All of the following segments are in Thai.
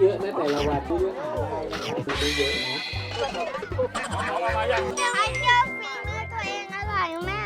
เยอะนะแต่ละวันที่เยอะครับมีไม่เยอะนะ ไอเจ้าฝีมือตัวเองอร่อยมาก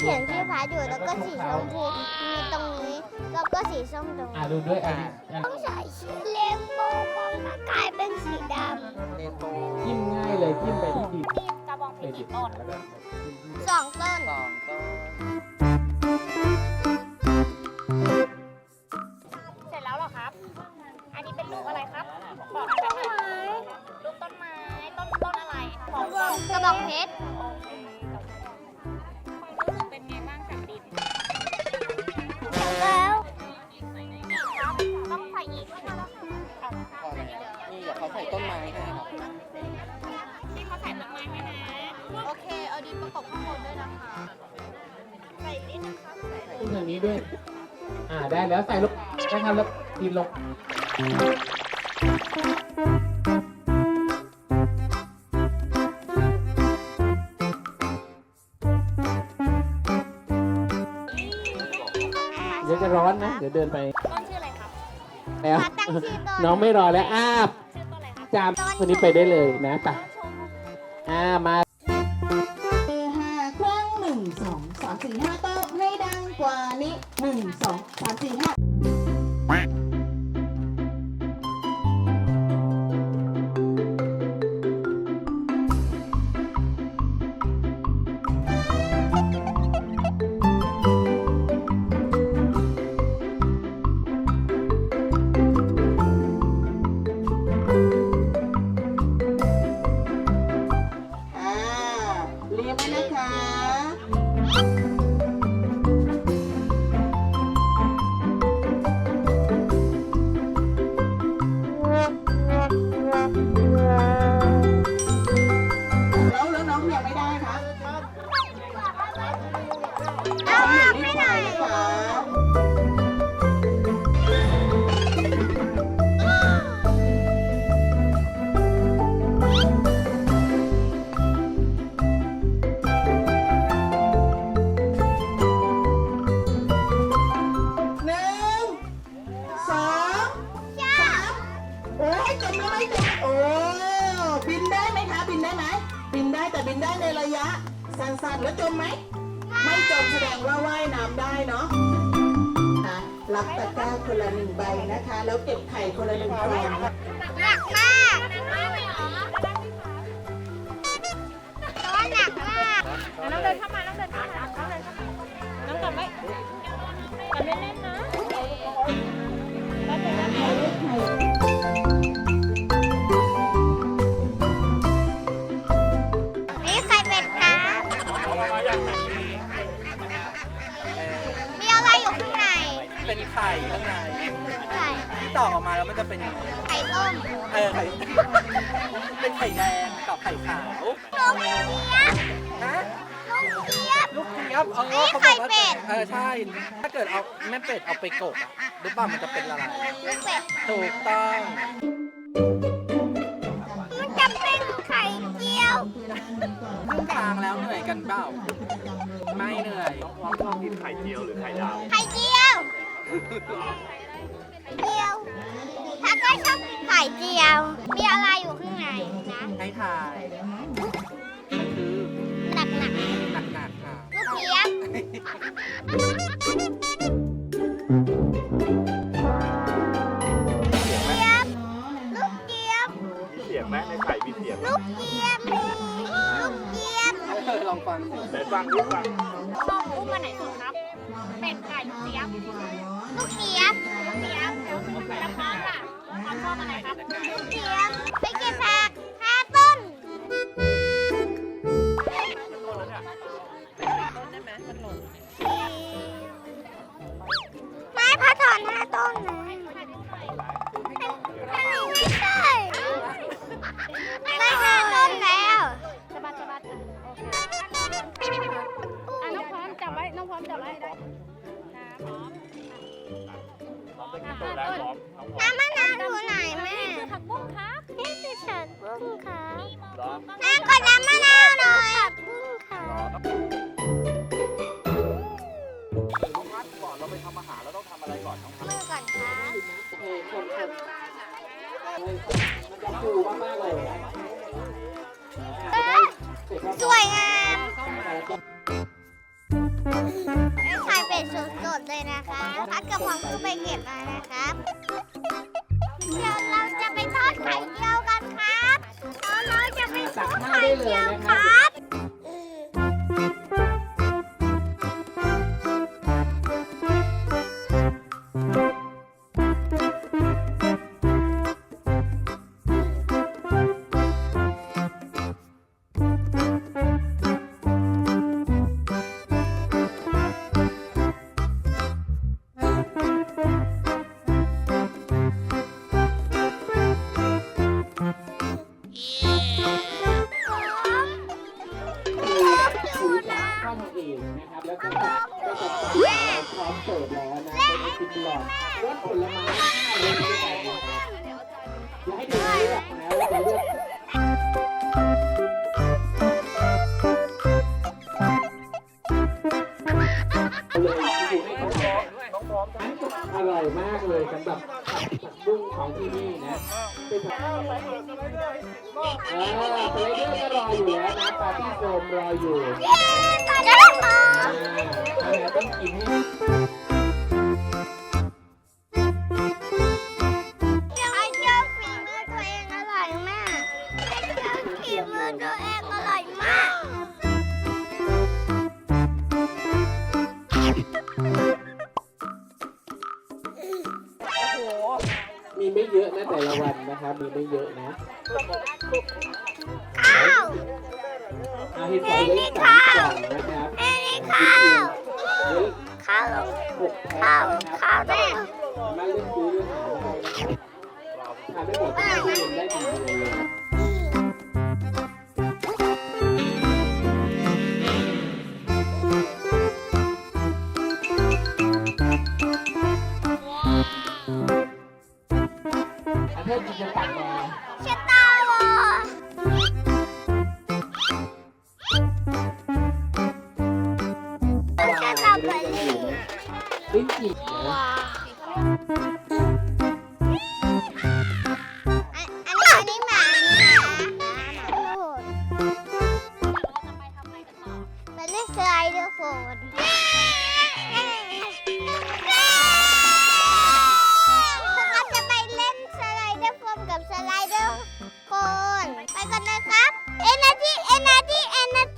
เขียนชื่อพาอยู่แล้วก็สีชมพูมีตรงนี้แล้วก็สีส้มตรงอ่านี้ดูด้วยอันนี้อันต้องใส่สีเลมโบว์มากลายเป็นสีดจิ้มง่ายเลยจิ้มไปที่ดินกระบองเพไปชรดิกี่นต้นแล้วก็ำสองต้นเสร็จแล้วเหรอครับ อันนี้เป็นรูปอะไรครับบอกได้ไหมรูปต้นไม้ ต้นต้นอะไร ของกระบอกเพชรรู้ ทางนี้ด้วย อ่าได้แล้วใส่ลงนะครับแล้วดินลงเดี๋ยวจะร้อนนะ เดี๋ยวเดินไปต้นชื่ออะไรครับแล้วมาตั้งชื่อต้นน้องไม่รอแล้วอ้าบชื่อต้นอะไรครับจามคนนี้ไปได้เลยนะไปอ่ามา หนึ่งสอ สั้นๆ แล้วจมไหม ไม่จมแสดงว่าว่ายน้ำได้เนาะนะรับตะกร้าคนละหนึ่งใบนะคะ แล้วเก็บไข่คนละหนึ่งฟองหนักมากหนักมากเลยเหรอหนักมากแล้องเดินเข้ามา น้องเดินเข้ามา น้องเดินเข้ามา น้องกลับไหมกลับไม่เล่นนะ เป็นไข่ข้างในไข่ที่ต่อออกมาแล้วมันจะเป็นยังไงไข่ต้มเออไข่ เป็นไข่แดงกับไข่ขาวลูกเจี๊ยบฮะลูกเจี๊ยบ ลูกเจี๊ยบเออนี่เขาไข่บอกว่าเป็ด เออใช่ ถ้าเกิดเอาแม่เป็ดเอาไปกบอะหรือเปล่ามันจะเป็นละลายลูกเป็ด ถูกต้องมันจะเป็นไข่เจียว ครึ่งทางแล้วเหนื่อยกันเปล่าไม่เหนื่อยไข่เจียวไข่เจียว ถ้าก็ชอบกินไข่เจียว มีอะไรอยู่ข้างในนะให้ทายมันคือหนักหนักหนักๆค่ะ ๆลูกเจี๊ยบเจี๊ยบลูกเจี๊ยบเสียงไหมในไข่มีเสียงลูกเจี๊ยบลูกเจี๊ยบเออลองฟังสิไหนฟังดิฟัง ชอบอุ้มมาไหนสุดครับ เป็ดไก่ลูกเจี๊ยบ ลูกเจี๊ยบลูกเจี๊ยบแล้วแล้วพร้อล่ะพร้อชอบอะไรครับลูกเจี๊ยบไปเก็บผักห้าต้นไม้พระถอนห้าต้นนะอันนี้ไม่ใช่ได้ห้าต้นแล้วสบายสบายอะน้องพร้อมจับไว้ น้องพร้อมจับไว้ได้พร้อม ตัวแรกพร้อมน้งพร้อมน้ำมะนาวอยู่ไหนแม่ผักบุ้งครับนี่คือฉันบุ้งค่ะแม่กดน้ำมะนาวหน่อยบุ้งค่ะน้องพัดก่อนเราไปทำอาหารเราต้องทำอะไรก่อนน้องพัดมือก่อนค่ะโอเคคนคนมันจะฟูมากๆเลยสวยงาม เป็ดสดๆเลยนะคะพักกับผมคือไปเก็บมานะครับเดี๋ยวเราจะไปทอดไข่เจียวกันครับเราจะไปทอดไข่เจียวครับ อกน้องพร้อมอันจะอร่อยมากเลยสำหรับผักบุ้งของที่นี่นะเป็นผักเออสไลเดอร์ก็รออยู่แล้วนะปลาร์ตี้โฟมรออยู่เย้ตอนนี้พออ่าอาหารต้องกินให้ตัวเองอร่อยมากเจียวฝีมือตัวเอง มีไม่เยอะนะข้าวเอาให้ใส่ไว้สามกล่องนะครับอันนี้ข้าวเฮ้ยข้าวหกแพ็ข้าควนะครับข้าวแม่มาเลือกซื้อเลือกหาได้นะครับทานได้หมดทุกที่ได้ดีเลย จะตัดมาชะตาวอชะตาบลีลิ้นวอันนี้มาเล่อร์โกับสไลเดอร์คนไปกันนะครับ Energy Energy Energy